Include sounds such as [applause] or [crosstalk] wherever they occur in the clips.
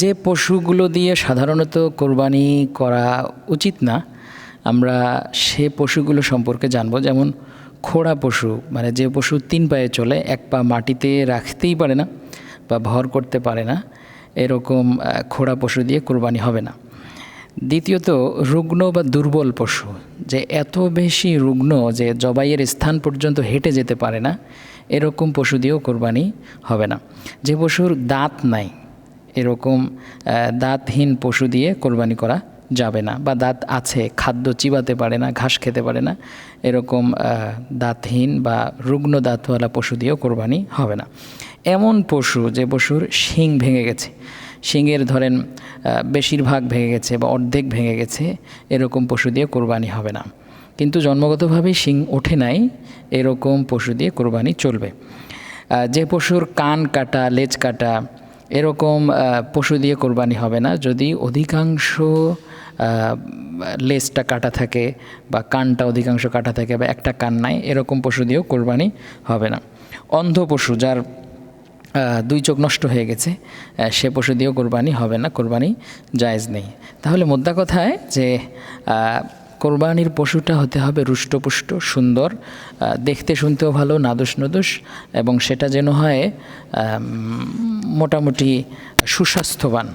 যে পশুগুলো দিয়ে সাধারণত কোরবানি করা উচিত না, আমরা সে পশুগুলো সম্পর্কে জানব। যেমন খোড়া পশু মানে যে পশু তিন পায়ে চলে, এক পা মাটিতে রাখতেই পারে না বা ভর করতে পারে না, এরকম খোড়া পশু দিয়ে কোরবানি হবে না। দ্বিতীয়ত, রুগ্ন বা দুর্বল পশু, যে এত বেশি রুগ্ন যে জবাইয়ের স্থান পর্যন্ত হেঁটে যেতে পারে না, এরকম পশু দিয়েও কোরবানি হবে না। যে পশুর দাঁত নাই এরকম দাঁতহীন পশু দিয়ে কোরবানি করা যাবে না বা দাঁত আছে, খাদ্য চিবাতে পারে না, ঘাস খেতে পারে না, এরকম দাঁতহীন বা রুগ্ন দাঁতওয়ালা পশু দিয়েও কোরবানি হবে না। এমন পশু যে পশুর শিং ভেঙে গেছে শিংয়ের ধরেন বেশিরভাগ ভেঙে গেছে বা অর্ধেক ভেঙে গেছে, এরকম পশু দিয়ে কোরবানি হবে না। কিন্তু জন্মগতভাবেই শিং ওঠে নাই, এরকম পশু দিয়ে কোরবানি চলবে। যে পশুর কান কাটা, লেজ কাটা এরকম পশু দিয়ে কোরবানি হবে না। যদি অধিকাংশ লেজটা কাটা থাকে বা কানটা অধিকাংশ কাটা থাকে বা একটা কান নাই, এরকম পশু দিয়েও কোরবানি হবে না। অন্ধ পশু যার দুই চোখ নষ্ট হয়ে গেছে সে পশু দিয়েও কোরবানি হবে না, কোরবানি জায়েজ নেই। তাহলে মোদ্দা কথায় যে কোরবানির পশুটা হতে হবে রুষ্টপুষ্ট, সুন্দর দেখতে শুনতেও ভালো, নাদুস নদুস, এবং সেটা যেন হয় মোটামুটি সুস্বাস্থ্যবান।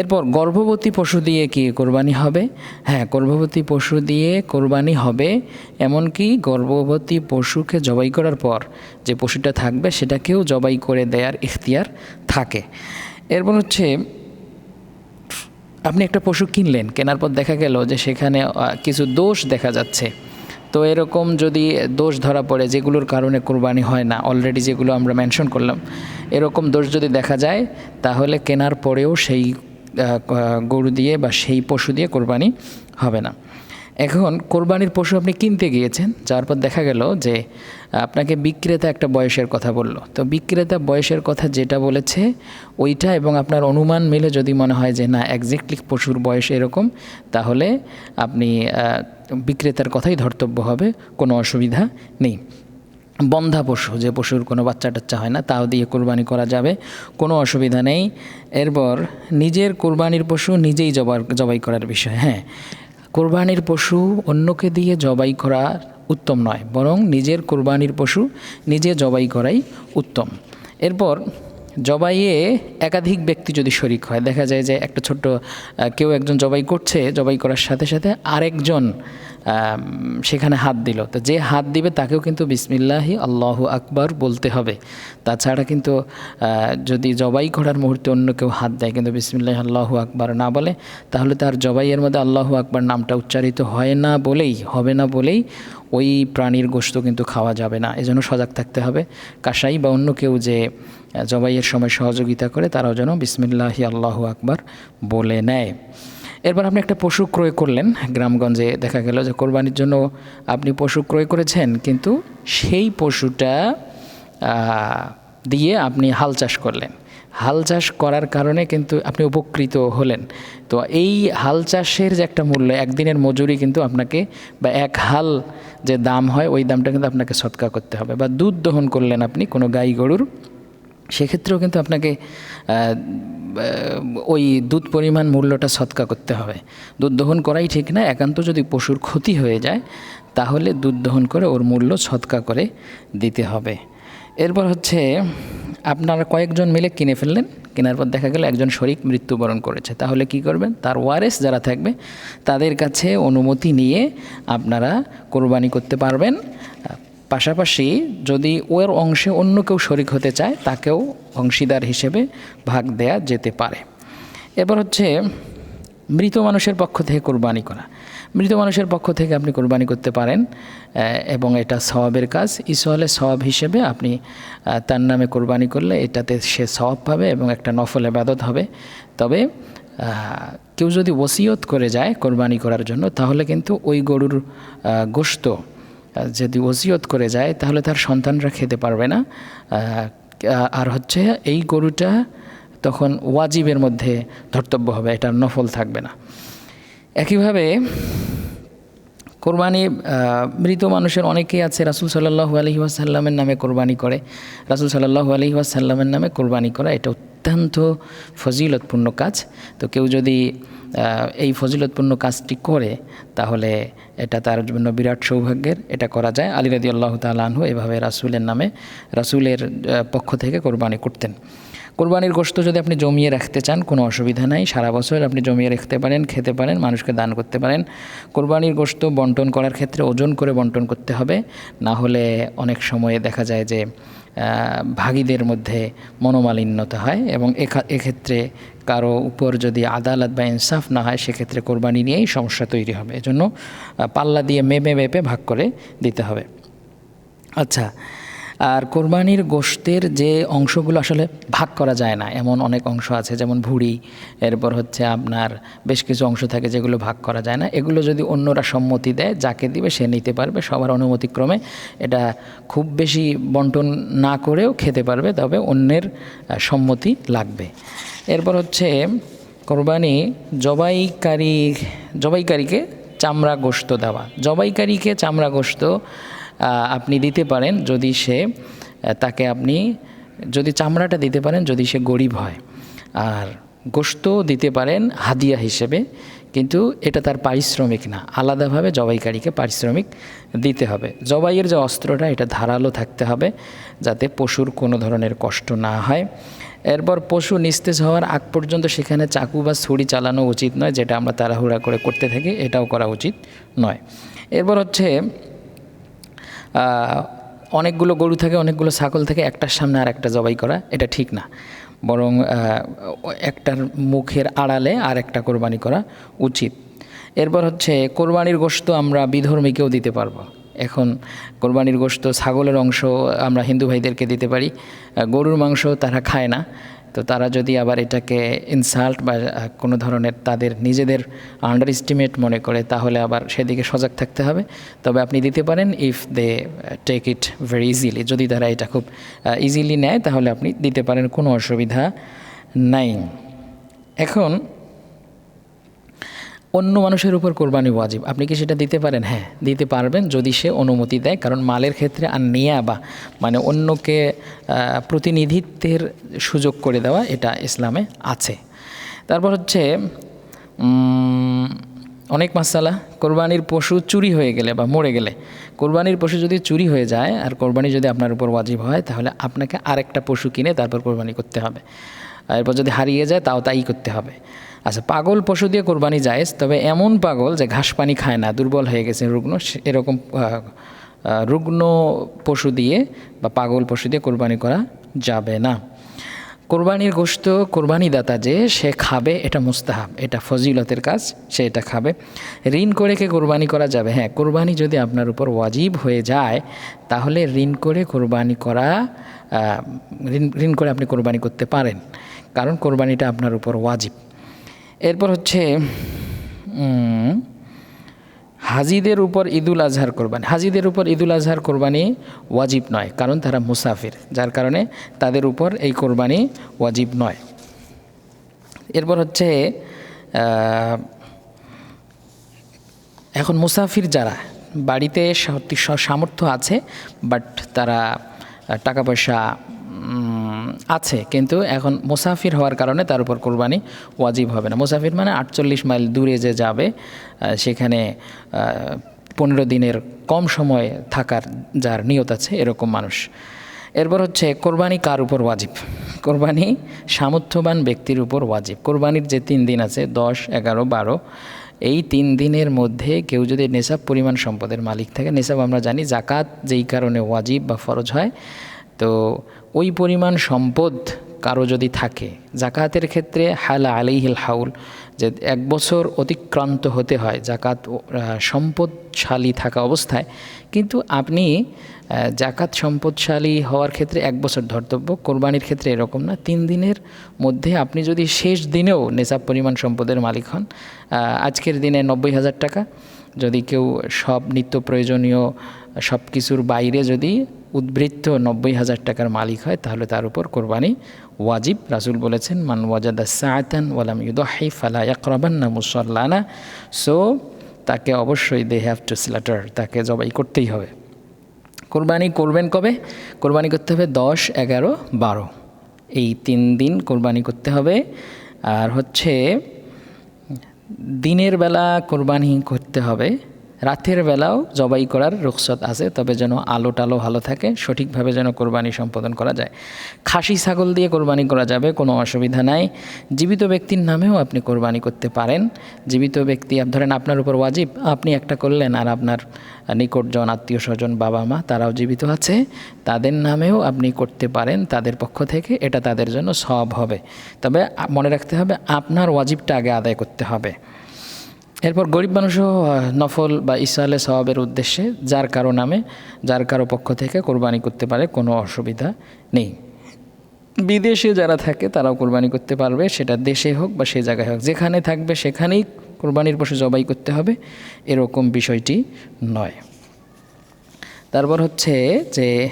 এরপর গর্ভবতী পশু দিয়ে কি কোরবানি হবে? হ্যাঁ গর্ভবতী পশু দিয়ে কোরবানি হবে, এমনকি গর্ভবতী পশুকে জবাই করার পর যে পশুটা থাকবে সেটাকেও জবাই করে দেওয়ার ইখতিয়ার থাকে। এরপর হচ্ছে আপনি একটা পশু কিনলেন, কেনার পর দেখা গেল যে সেখানে কিছু দোষ দেখা যাচ্ছে। তো এরকম যদি দোষ ধরা পড়ে, যেগুলোর কারণে কোরবানি হয় না অলরেডি যেগুলো আমরা মেনশন করলাম, এরকম দোষ যদি দেখা যায়, তাহলে কেনার পরেও সেই গরু দিয়ে বা সেই পশু দিয়ে কোরবানি হবে না। এখন কোরবানির পশু আপনি কিনতে গিয়েছেন, যার পর দেখা গেল যে আপনাকে বিক্রেতা একটা বয়সের কথা বলল। তো বিক্রেতা বয়সের কথা যেটা বলেছে, ওইটা এবং আপনার অনুমান মিলে যদি মনে হয় যে না একজ্যাক্টলি পশুর বয়স এরকম, তাহলে আপনি বিক্রেতার কথাই ধর্তব্য হবে, কোনো অসুবিধা নেই। বন্ধা পশু, যে পশুর কোনো বাচ্চা টাচ্চা হয় না, তাও দিয়ে কোরবানি করা যাবে, কোনো অসুবিধা নেই। এরপর, নিজের কোরবানির পশু নিজেই জবার, জবাই করার বিষয় হ্যাঁ। কোরবানির পশু অন্যকে দিয়ে জবাই করা উত্তম নয় বরং নিজের কোরবানির পশু নিজে জবাই করাই উত্তম। এরপর জবাইয়ে একাধিক ব্যক্তি যদি শরিক হয়, দেখা যায় যে একটা ছোট্ট কেউ একজন জবাই করছে, জবাই করার সাথে সাথে আরেকজন সেখানে হাত দিল। তো যে হাত দিবে তাকেও কিন্তু বিসমিল্লাহি আল্লাহ আকবার বলতে হবে। তাছাড়া কিন্তু যদি জবাই করার মুহূর্তে অন্য কেউ হাত দেয়, কিন্তু বিসমিল্লাহি আল্লাহ আকবার না বলে, তাহলে তার জবাইয়ের মধ্যে আল্লাহু আকবার নামটা উচ্চারিত হয় না বলেই, হবে না বলেই ওই প্রাণীর গোশত কিন্তু খাওয়া যাবে না। এজন্য সজাগ থাকতে হবে। কাসাই বা অন্য কেউ যে জবাইয়ের সময় সহযোগিতা করে তারাও যেন বিসমিল্লাহি আল্লাহ আকবার বলে নেয়। এরপর আপনি একটা পশু ক্রয় করলেন। গ্রামগঞ্জে দেখা গেল যে কোরবানির জন্য আপনি পশু ক্রয় করেছেন, কিন্তু সেই পশুটা দিয়ে আপনি হাল চাষ করলেন। হাল চাষ করার কারণে কিন্তু আপনি উপকৃত হলেন। তো এই হাল চাষের যে একটা মূল্য, একদিনের মজুরি কিন্তু আপনাকে বা এক হাল যে দাম হয়, ওই দামটা কিন্তু আপনাকে সৎকা করতে হবে। বা দুধ দহন করলেন আপনি কোনো গাই গরুর সেক্ষেত্রেও কিন্তু আপনাকে ওই দুধ পরিমাণ মূল্যটা সৎকা করতে হবে। দুধ দহন করাই ঠিক না, একান্ত যদি পশুর ক্ষতি হয়ে যায়, তাহলে দুধ দহন করে ওর মূল্য সৎকা করে দিতে হবে। এরপর হচ্ছে, আপনারা কয়েকজন মিলে কিনে ফেললেন, কেনার পর দেখা গেল একজন শরিক মৃত্যুবরণ করেছে। তাহলে কি করবেন? তার ওয়ারেস যারা থাকবে, তাদের কাছে অনুমতি নিয়ে আপনারা কোরবানি করতে পারবেন। পাশাপাশি যদি ওর অংশে অন্য কেউ শরিক হতে চায় তাকেও অংশীদার হিসেবে ভাগ দেয়া যেতে পারে। এবার হচ্ছে মৃত মানুষের পক্ষ থেকে কোরবানি করা। মৃত মানুষের পক্ষ থেকে আপনি কোরবানি করতে পারেন এবং এটা সওয়াবের কাজ। ইসলে সওয়াব হিসেবে আপনি তার নামে কোরবানি করলে এটাতে সে সওয়াব পাবে এবং একটা নফল এবাদত হবে। তবে কেউ যদি ওসিয়ত করে যায় কোরবানি করার জন্য তাহলে কিন্তু ওই গরুর আহ, যদি ওসিয়ত করে যায়, তাহলে তার সন্তানরা খেতে পারবে না। আর হচ্ছে এই গরুটা তখন ওয়াজিবের মধ্যে ধর্তব্য হবে, এটার নফল থাকবে না। একইভাবে কোরবানি মৃত মানুষের অনেকেই আছে, রাসুল সাল্লাহু আলহি ওয়াসাল্লামের নামে কোরবানি করে। রাসুল সাল্লাহু আলহি ওয়াসাল্লামের নামে কোরবানি করা, এটা অত্যন্ত ফজিলতপূর্ণ কাজ। তো কেউ যদি এই ফজিলতপূর্ণ কাজটি করে, তাহলে এটা তার জন্য বিরাট সৌভাগ্যের, এটা করা যায়। আলী রাদি আল্লাহ তালাহু এভাবে রাসুলের নামে, রাসুলের পক্ষ থেকে কোরবানি করতেন। কোরবানির গোশত যদি আপনি জমিয়ে রাখতে চান, কোনো অসুবিধা নাই। সারা বছর আপনি জমিয়ে রাখতে পারেন, খেতে পারেন, মানুষকে দান করতে পারেন। কোরবানির গোশত বন্টন করার ক্ষেত্রে ওজন করে বন্টন করতে হবে। না হলে অনেক সময়ে দেখা যায় যে ভাগীদের মধ্যে মনোমালিন্যতা হয় এবং এক্ষেত্রে কারও উপর যদি আদালত বা ইনসাফ না হয়, সেক্ষেত্রে কোরবানি নিয়েই সমস্যা তৈরি হবে। এজন্য পাল্লা দিয়ে মেপে মেপে ভাগ করে দিতে হবে। আচ্ছা আর কোরবানির গোশতের যে অংশগুলো আসলে ভাগ করা যায় না এমন অনেক অংশ আছে যেমন ভুড়ি এরপর হচ্ছে আপনার বেশ কিছু অংশ থাকে যেগুলো ভাগ করা যায় না। এগুলো যদি অন্যরা সম্মতি দেয় যাকে দিবে সে নিতে পারবে সবার অনুমতিক্রমে এটা খুব বেশি বন্টন না করেও খেতে পারবে তবে অন্যের সম্মতি লাগবে। এরপর হচ্ছে কোরবানি জবাইকারী জবাইকারীকে চামড়া গোশত দেওয়া। জবাইকারীকে চামড়া আহ, আপনি দিতে পারেন যদি সে তাকে আপনি যদি চামড়াটা দিতে পারেন যদি সে গরিব হয়। আর গোশত দিতে পারেন হাদিয়া হিসেবে, কিন্তু এটা তার পারিশ্রমিক না। আলাদাভাবে জবাইকারীকে পারিশ্রমিক দিতে হবে। জবাইয়ের যে অস্ত্রটা, এটা ধারালো থাকতে হবে যাতে পশুর কোনো ধরনের কষ্ট না হয়। এরপর পশু নিস্তেজ হওয়ার আগ পর্যন্ত সেখানে চাকু বা ছুরি চালানো উচিত নয়, যেটা আমরা তাড়াহুড়া করে করতে থাকি, এটাও করা উচিত নয়। এরপর হচ্ছে অনেকগুলো গরু থাকে, অনেকগুলো ছাগল থাকে, একটার সামনে আর একটা জবাই করা, এটা ঠিক না। বরং একটার মুখের আড়ালে আর একটা কোরবানি করা উচিত। এরপর হচ্ছে, কোরবানির গোশত আমরা বিধর্মীকেও দিতে পারব। এখন কোরবানির গোশত ছাগলের অংশ আমরা হিন্দু ভাইদেরকে দিতে পারি গরুর মাংস তারা খায় না। তো তারা যদি আবার এটাকে ইনসাল্ট বা কোনো ধরনের তাদের নিজেদের আন্ডার এস্টিমেট মনে করে, তাহলে আবার সেদিকে সজাগ থাকতে হবে। তবে আপনি দিতে পারেন if they take it very easily যদি তারা এটা খুব ইজিলি নেয়, তাহলে আপনি দিতে পারেন, কোনো অসুবিধা নাই। এখন অন্য মানুষের উপর কোরবানি ওয়াজিব। আপনি কি সেটা দিতে পারেন? হ্যাঁ দিতে পারবেন যদি সে অনুমতি দেয়, কারণ মালের ক্ষেত্রে আর নেয়া বা মানে অন্যকে প্রতিনিধিত্বের সুযোগ করে দেওয়া এটা ইসলামে আছে। তারপর হচ্ছে অনেক মাসালা, কোরবানির পশু চুরি হয়ে গেলে বা মরে গেলে, কোরবানির পশু যদি চুরি হয়ে যায়, আর কোরবানি যদি আপনার উপর ওয়াজিব হয়, তাহলে আপনাকে আরেকটা পশু কিনে তারপর কোরবানি করতে হবে। এরপর যদি হারিয়ে যায়, তাও তাই করতে হবে। আচ্ছা পাগল পশু দিয়ে কোরবানি জায়েজ, তবে এমন পাগল যে ঘাস পানি খায় না, দুর্বল হয়ে গেছে রুগ্ন এরকম রুগ্ন পশু দিয়ে বা পাগল পশু দিয়ে কোরবানি করা যাবে না। কোরবানির গোশত কোরবানি দাতা যে, সে খাবে, এটা মুস্তাহাব, এটা ফজিলতের কাজ, সে এটা খাবে। ঋণ করে কে কোরবানি করা যাবে? হ্যাঁ কোরবানি যদি আপনার উপর ওয়াজিব হয়ে যায়, তাহলে ঋণ করে কোরবানি করা ঋণ ঋণ করে আপনি কোরবানি করতে পারেন। কারণ কোরবানিটা আপনার উপর ওয়াজিব। এরপর হচ্ছে হাজিদের উপর ঈদুল আজহার কোরবানি। হাজিদের উপর ঈদুল আজহার কোরবানি ওয়াজিব নয়, কারণ তারা মুসাফির, যার কারণে তাদের উপর এই কোরবানি ওয়াজিব নয়। এরপর হচ্ছে এখন মুসাফির যারা, বাড়িতে সামর্থ্য আছে, বাট তারা টাকা পয়সা আছে, কিন্তু এখন মুসাফির হওয়ার কারণে তার উপর কোরবানি ওয়াজিব হবে না। মুসাফির মানে আটচল্লিশ মাইল দূরে যে যাবে সেখানে পনেরো দিনের কম সময় থাকার যার নিয়ত আছে, এরকম মানুষ। এরপর হচ্ছে, কোরবানি কার উপর ওয়াজিব? কোরবানি সামর্থ্যবান ব্যক্তির উপর ওয়াজিব। কোরবানির যে তিন দিন আছে, দশ, এগারো, বারো, এই তিন দিনের মধ্যে কেউ যদি নেশাব পরিমাণ সম্পদের মালিক থাকে, নেশাব আমরা জানি, জাকাত যেই কারণে ওয়াজিব বা ফরজ হয় তো ওই পরিমাণ সম্পদ কারও যদি থাকে, জাকাতের ক্ষেত্রে হালা আলিহিল হাউল, যে এক বছর অতিক্রান্ত হতে হয়, জাকাত সম্পদশালী থাকা অবস্থায়, কিন্তু আপনি জাকাত সম্পদশালী হওয়ার ক্ষেত্রে এক বছর ধর্তব্য, কোরবানির ক্ষেত্রে এরকম না। তিন দিনের মধ্যে আপনি যদি শেষ দিনেও নেশাব পরিমাণ সম্পদের মালিক হন আজকের দিনে নব্বই হাজার টাকা। যদি কেউ সব নিত্য প্রয়োজনীয়, সব কিছুর বাইরে যদি উদ্বৃত্ত নব্বই হাজার টাকার মালিক হয়, তাহলে তার উপর কোরবানি ওয়াজিব। রাসুল বলেছেন, মান ওয়াজাদা সাআতান ওয়ালাম ইউদাহি ফালা ইয়াকরাবান্না মুসাল্লানা। সো তাকে অবশ্যই দে হ্যাভ টু স্ল্যাটার তাকে জবাই করতেই হবে। কোরবানি করবেন কবে? কোরবানি করতে হবে দশ, এগারো, বারো। এই তিন দিন কোরবানি করতে হবে। আর হচ্ছে দিনের বেলা কোরবানি করতে হবে। রাতের বেলাও জবাই করার রুখসত আছে, তবে যেন আলো টালো ভালো থাকে, সঠিকভাবে যেন কোরবানি সম্পাদন করা যায়। খাসি, ছাগল দিয়ে কোরবানি করা যাবে, কোনো অসুবিধা নাই। জীবিত ব্যক্তির নামেও আপনি কোরবানি করতে পারেন। জীবিত ব্যক্তি ধরেন আপনার উপর ওয়াজিব, আপনি একটা করলেন আর আপনার নিকটজন আত্মীয় স্বজন বাবা মা তারাও জীবিত আছে, তাদের নামেও আপনি করতে পারেন, তাদের পক্ষ থেকে এটা তাদের জন্য সব হবে। তবে মনে রাখতে হবে, আপনার ওয়াজিবটা আগে আদায় করতে হবে। এরপর গরিব মানুষও নফল বা ইসালে সওয়াবের উদ্দেশ্যে যার কারও নামে, যার কারও পক্ষ থেকে কোরবানি করতে পারে, কোনো অসুবিধা নেই। বিদেশে যারা থাকে, তারাও কোরবানি করতে পারবে, সেটা দেশে হোক বা সে জায়গায় হোক, যেখানে থাকবে সেখানেই কোরবানির পশু জবাই করতে হবে, এরকম বিষয়টি নয়। তারপর হচ্ছে যে,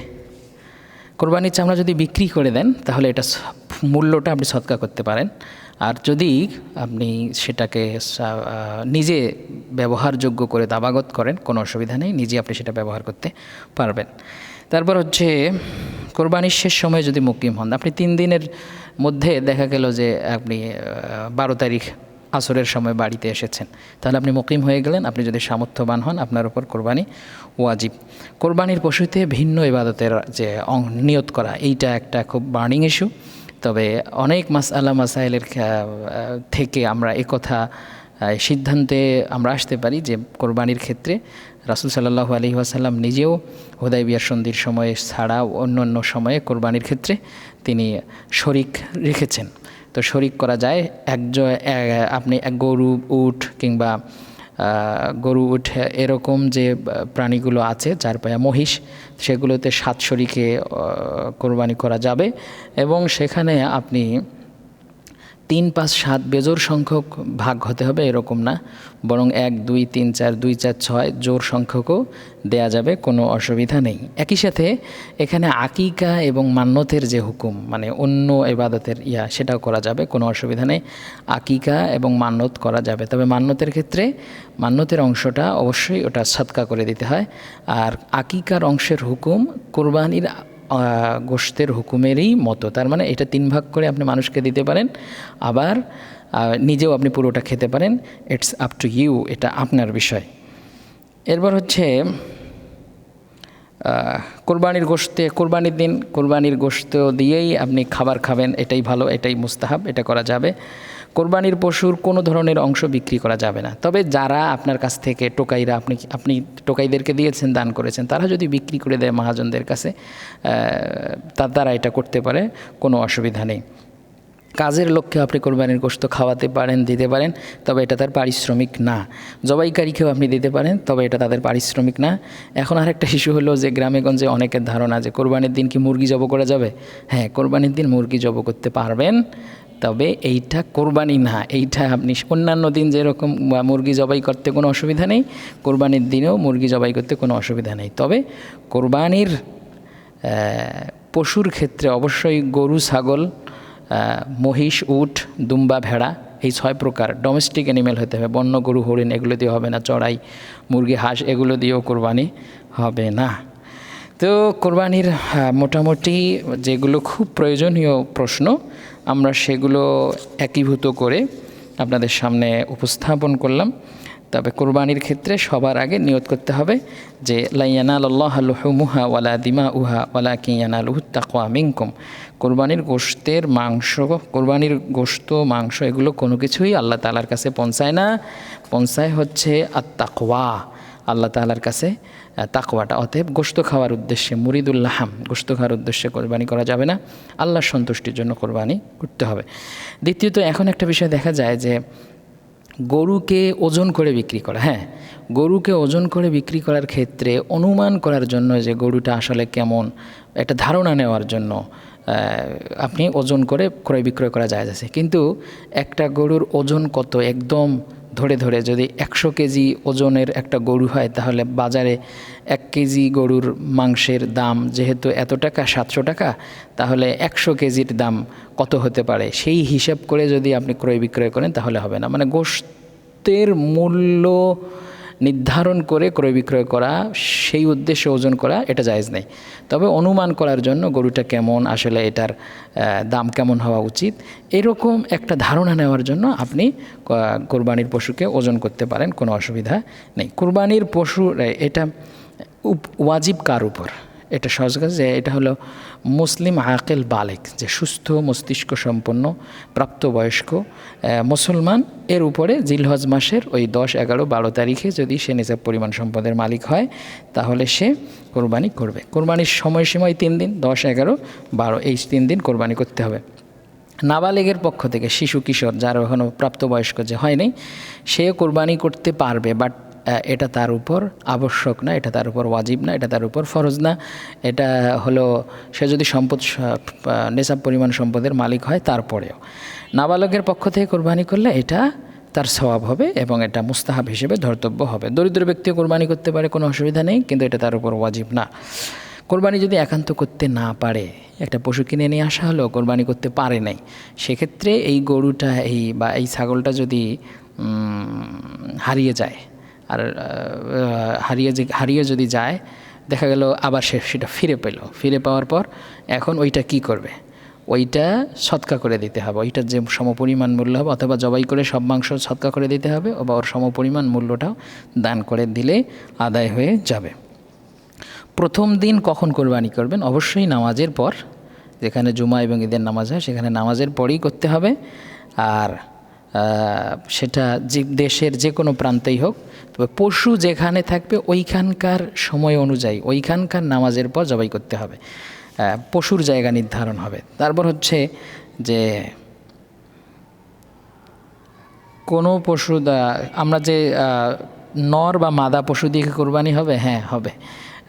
কোরবানির চামড়া যদি বিক্রি করে দেন, তাহলে এটা মূল্যটা আপনি সৎকা করতে পারেন। আর যদি আপনি সেটাকে নিজে ব্যবহারযোগ্য করে দাবাগত করেন, কোনো অসুবিধা নেই নিজে আপনি সেটা ব্যবহার করতে পারবেন। তারপর হচ্ছে, কোরবানির শেষ সময়ে যদি মুকিম হন, আপনি তিন দিনের মধ্যে দেখা গেল যে আপনি বারো তারিখ আসরের সময় বাড়িতে এসেছেন। তাহলে আপনি মুকিম হয়ে গেলেন, আপনি যদি সামর্থ্যবান হন, আপনার উপর কোরবানি ওয়াজিব। কোরবানির পশুতে ভিন্ন ইবাদতের যে নিয়ত করা, এইটা একটা খুব বার্নিং ইস্যু। তবে অনেক মাস আল্লাহ মাসাইলের থেকে আমরা একথা সিদ্ধান্তে আমরা আসতে পারি যে কোরবানির ক্ষেত্রে রাসুল সাল্লাহু আলী ওয়াসাল্লাম নিজেও হোদাই বিয়ার সন্ধির সময়ে ছাড়া অন্য অন্য সময়ে কোরবানির ক্ষেত্রে তিনি শরিক রেখেছেন। তো শরিক করা যায় একজন আপনি এক গরু উঠ কিংবা গরু উঠ এরকম যে প্রাণীগুলো আছে চার পায়া মহিষ সেগুলোতে সাত শরিকে কোরবানি করা যাবে এবং সেখানে আপনি তিন পাঁচ সাত বেজোর সংখ্যক ভাগ হতে হবে, এরকম না। বরং এক, দুই, তিন, চার, দুই, চার, ছয় জোর সংখ্যকও দেয়া যাবে, কোনো অসুবিধা নেই। একই সাথে এখানে আকিকা এবং মান্যতের যে হুকুম মানে অন্য এবাদতের ইয়া, সেটাও করা যাবে, কোনো অসুবিধা নেই। আকিকা এবং মান্যত করা যাবে। তবে মান্যতের ক্ষেত্রে মান্যতের অংশটা অবশ্যই ওটা সৎকা করে দিতে হয়। আর আকিকার অংশের হুকুম কোরবানির গোশতের হুকুমেরই মতো। তার মানে এটা তিন ভাগ করে আপনি মানুষকে দিতে পারেন, আবার নিজেও আপনি পুরোটা খেতে পারেন। ইটস আপ টু ইউ এটা আপনার বিষয়। এরপর হচ্ছে কোরবানির গোশতে, কোরবানির দিন, কোরবানির গোশত দিয়েই আপনি খাবার খাবেন, এটাই ভালো, এটাই মুস্তাহাব, এটা করা যাবে। কোরবানির পশুর কোনো ধরনের অংশ বিক্রি করা যাবে না। তবে যারা আপনার কাছ থেকে টোকাইরা আপনি আপনি টোকাইদেরকে দিয়েছেন, দান করেছেন, তারা যদি বিক্রি করে দেয় মহাজনদের কাছে তার দ্বারা এটা করতে পারে, কোনো অসুবিধা নেই। কাজের লক্ষ্যে আপনি কোরবানির গোশত খাওয়াতে পারেন, দিতে পারেন, তবে এটা তার পারিশ্রমিক না। জবাইকারীকেও আপনি দিতে পারেন, তবে এটা তাদের পারিশ্রমিক না। এখন আরেকটা ইস্যু হলো যে গ্রামে গঞ্জে অনেকের ধারণা যে কোরবানির দিন কি মুরগি জব করা যাবে? হ্যাঁ কোরবানির দিন মুরগি জব করতে পারবেন, তবে এইটা কোরবানি না। এইটা আপনি অন্যান্য দিন যেরকম মুরগি জবাই করতে কোনো অসুবিধা নেই, কোরবানির দিনেও মুরগি জবাই করতে কোনো অসুবিধা নেই। তবে কোরবানির পশুর ক্ষেত্রে অবশ্যই গরু, ছাগল মহিষ, উট, দুম্বা, ভেড়া, এই ছয় প্রকার ডোমেস্টিক অ্যানিমেল হতে হবে। বন্য, গরু, হরিণ, এগুলো দিয়ে হবে না। চড়াই, মুরগি, হাঁস, এগুলো দিয়েও কোরবানি হবে না। তো কোরবানির মোটামুটি যেগুলো খুব প্রয়োজনীয় প্রশ্ন, আমরা সেগুলো একীভূত করে আপনাদের সামনে উপস্থাপন করলাম। তবে কোরবানির ক্ষেত্রে সবার আগে নিয়ত করতে হবে যে লাইয়ানাল আল্লাহ লুহুমুহা ওয়ালা দিমা উহা ওয়ালা কিয়ানালুহু তাকওয়া মিনকুম। কোরবানির গোশতের মাংস, কোরবানির গোশত মাংস এগুলো কোনো কিছুই আল্লাহ তালার কাছে পৌঁছায় না। পৌঁছায় হচ্ছে আত্মাকওয়া আল্লাহ তালার কাছে তাকওয়াটা। অতএব গোশত খাওয়ার উদ্দেশ্যে মুরিদুল্লাহাম গোশত খাওয়ার উদ্দেশ্যে কোরবানি করা যাবে না। আল্লাহর সন্তুষ্টির জন্য কোরবানি করতে হবে। দ্বিতীয়ত, এখন একটা বিষয় দেখা যায় যে গরুকে ওজন করে বিক্রি করা হ্যাঁ গরুকে ওজন করে বিক্রি করার ক্ষেত্রে অনুমান করার জন্য যে গরুটা আসলে কেমন, একটা ধারণা নেওয়ার জন্য আপনি ওজন করে ক্রয় বিক্রয় করা যায় আছে। কিন্তু একটা গরুর ওজন কত একদম ধরে ধরে যদি একশো কেজি ওজনের একটা গরু হয়, তাহলে বাজারে এক কেজি গরুর মাংসের দাম যেহেতু এত টাকা, সাতশো টাকা, তাহলে একশো কেজির দাম কত হতে পারে? সেই হিসাব করে যদি আপনি ক্রয় বিক্রয় করেন তাহলে হবে না। মানে গোশতের মূল্য নির্ধারণ করে ক্রয় বিক্রয় করা, সেই উদ্দেশ্যে ওজন করা, এটা জায়জ নেই। তবে অনুমান করার জন্য গরুটা কেমন, আসলে এটার দাম কেমন হওয়া উচিত, এরকম একটা ধারণা নেওয়ার জন্য আপনি কোরবানির পশুকে ওজন করতে পারেন, কোনো অসুবিধা নেই। কোরবানির পশু এটা ওয়াজিব কার উপর? এটা সহজ কাজ যে এটা হলো মুসলিম আকেল বালেক, যে সুস্থ, মস্তিষ্ক সম্পন্ন প্রাপ্তবয়স্ক মুসলমান। এর উপরে জিলহজ মাসের ওই দশ, এগারো, বারো তারিখে যদি সে নিজাব পরিমাণ সম্পদের মালিক হয়, তাহলে সে কোরবানি করবে। কোরবানির সময়সীমা ওই তিন দিন, দশ, এগারো, বারো, এই তিন দিন কোরবানি করতে হবে। নাবালেগের পক্ষ থেকে শিশু, কিশোর, যার এখনও প্রাপ্তবয়স্ক যে হয়নি সে কোরবানি করতে পারবে বাট এটা তার উপর আবশ্যক না, এটা তার উপর ওয়াজিব না, এটা তার উপর ফরজ না। এটা হলো, সে যদি সম্পদ নেশাব পরিমাণ সম্পদের মালিক হয় তারপরেও। নাবালকের পক্ষ থেকে কোরবানি করলে এটা তার স্বভাব হবে এবং এটা মুস্তাহাব হিসেবে ধর্তব্য হবে। দরিদ্র ব্যক্তিও কোরবানি করতে পারে, কোনো অসুবিধা নেই, কিন্তু এটা তার উপর ওয়াজিব না। কোরবানি যদি একান্ত করতে না পারে, একটা পশু কিনে নিয়ে আসা হলো, কোরবানি করতে পারে নাই, সেক্ষেত্রে এই গরুটা, এই বা এই ছাগলটা যদি হারিয়ে যায় আর হারিয়ে যে, হারিয়ে যদি যায়, দেখা গেল আবার সে সেটা ফিরে পেল। ফিরে পাওয়ার পর এখন ওইটা কি করবে? ওইটা সৎকা করে দিতে হবে। ওইটার যে সমপরিমাণ মূল্য হবে, অথবা জবাই করে সব মাংস সৎকা করে দিতে হবে, বা ওর সমপরিমাণ মূল্যটাও দান করে দিলে আদায় হয়ে যাবে। প্রথম দিন কখন কোরবানি করবেন? অবশ্যই নামাজের পর, যেখানে জুমা এবং ঈদের নামাজ হয়, সেখানে নামাজের পরেই করতে হবে। আর সেটা যে দেশের যে কোনো প্রান্তেই হোক, তবে পশু যেখানে থাকবে ওইখানকার সময় অনুযায়ী, ওইখানকার নামাজের পর জবাই করতে হবে। পশুর জায়গা নির্ধারণ হবে। তারপর হচ্ছে যে কোনো পশু আমরা যে নর বা মাদা পশু দিয়ে কোরবানি হবে? হ্যাঁ হবে।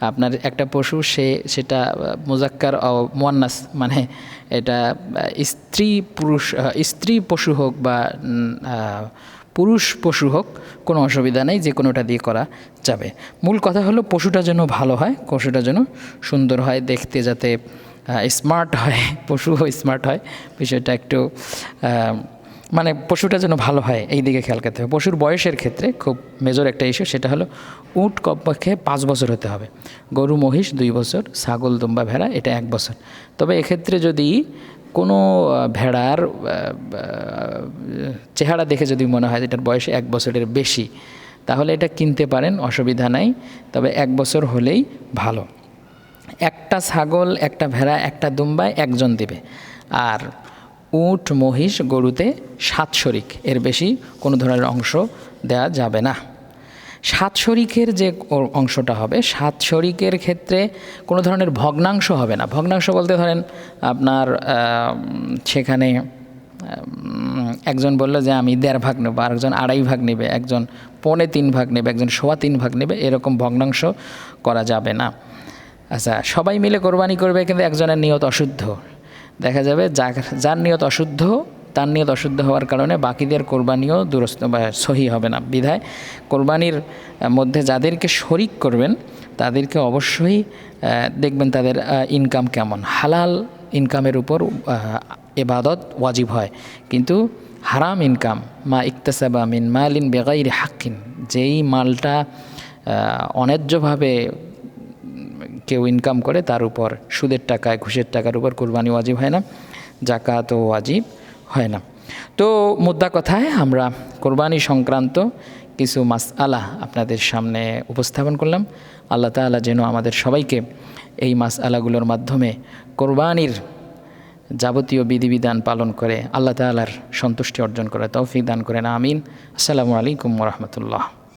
আপনার একটা পশু, সে সেটা মুজাক্কার মোয়ান্নাস মানে এটা স্ত্রী পুরুষ স্ত্রী পশু হোক বা পুরুষ পশু হোক, কোনো অসুবিধা নেই, যে কোনোটা দিয়ে করা যাবে। মূল কথা হলো পশুটা যেন ভালো হয়, পশুটা যেন সুন্দর হয়, দেখতে যাতে স্মার্ট হয় [laughs] পশু স্মার্ট হয়। বিষয়টা একটু মানে পশুটা যেন ভালো হয়, এই দিকে খেয়াল করতে হবে। পশুর বয়সের ক্ষেত্রে খুব মেজর একটা ইস্যু সেটা হলো উট কমপক্ষে পাঁচ বছর হতে হবে। গরু, মহিষ দুই বছর, ছাগল, দুম্বা, ভেড়া, এটা এক বছর। তবে এক্ষেত্রে যদি কোনো ভেড়ার চেহারা দেখে যদি মনে হয় এটার বয়স এক বছরের বেশি, তাহলে এটা কিনতে পারেন, অসুবিধা নাই। তবে এক বছর হলেই ভালো। একটা ছাগল, একটা ভেড়া, একটা দুম্বায় একজন দেবে। আর উট, মহিষ, গরুতে সাত শরিক। এর বেশি কোনো ধরনের অংশ দেওয়া যাবে না। সাত শরিকের যে অংশটা হবে, সাত শরিকের ক্ষেত্রে কোনো ধরনের ভগ্নাংশ হবে না। ভগ্নাংশ বলতে ধরেন আপনার সেখানে একজন বলল যে আমি দেড় ভাগ নেব আরেকজন আড়াই ভাগ নেবে, একজন পৌনে তিন ভাগ নেবে, একজন সোয়া তিন ভাগ নেবে, এরকম ভগ্নাংশ করা যাবে না। আচ্ছা সবাই মিলে কোরবানি করবে কিন্তু একজনের নিয়ত অশুদ্ধ। দেখা যাবে, যার যার নিয়ত অশুদ্ধ, তার নিয়ত অশুদ্ধ হওয়ার কারণে বাকিদের কোরবানিও দুরস্ত বা সহি হবে না। বিধায় কোরবানির মধ্যে যাদেরকে শরিক করবেন, তাদেরকে অবশ্যই দেখবেন তাদের ইনকাম কেমন। হালাল ইনকামের উপর এবাদত ওয়াজিব হয়। কিন্তু হারাম ইনকাম মা ইকতাসাবা মিন মালিন বেগাইর হাক্কিন, যেই মালটা অন্যায্যভাবে ইনকাম করে, তার উপর সুদের টাকায়, ঘুষের টাকার উপর কোরবানি ওয়াজিব হয় না জাকাতও ওয়াজিব হয় না। তো মুদ্রা কথায় আমরা কোরবানি সংক্রান্ত কিছু মাস আলা আপনাদের সামনে উপস্থাপন করলাম। আল্লাহ তাআলা যেন আমাদের সবাইকে এই মাস আলাগুলোর মাধ্যমে কোরবানির যাবতীয় বিধিবিধান পালন করে, আল্লাহ তাআলার সন্তুষ্টি অর্জন করে তৌফিক দান করেন। আমিন। আসসালামু আলাইকুম রহমতুল্লাহ।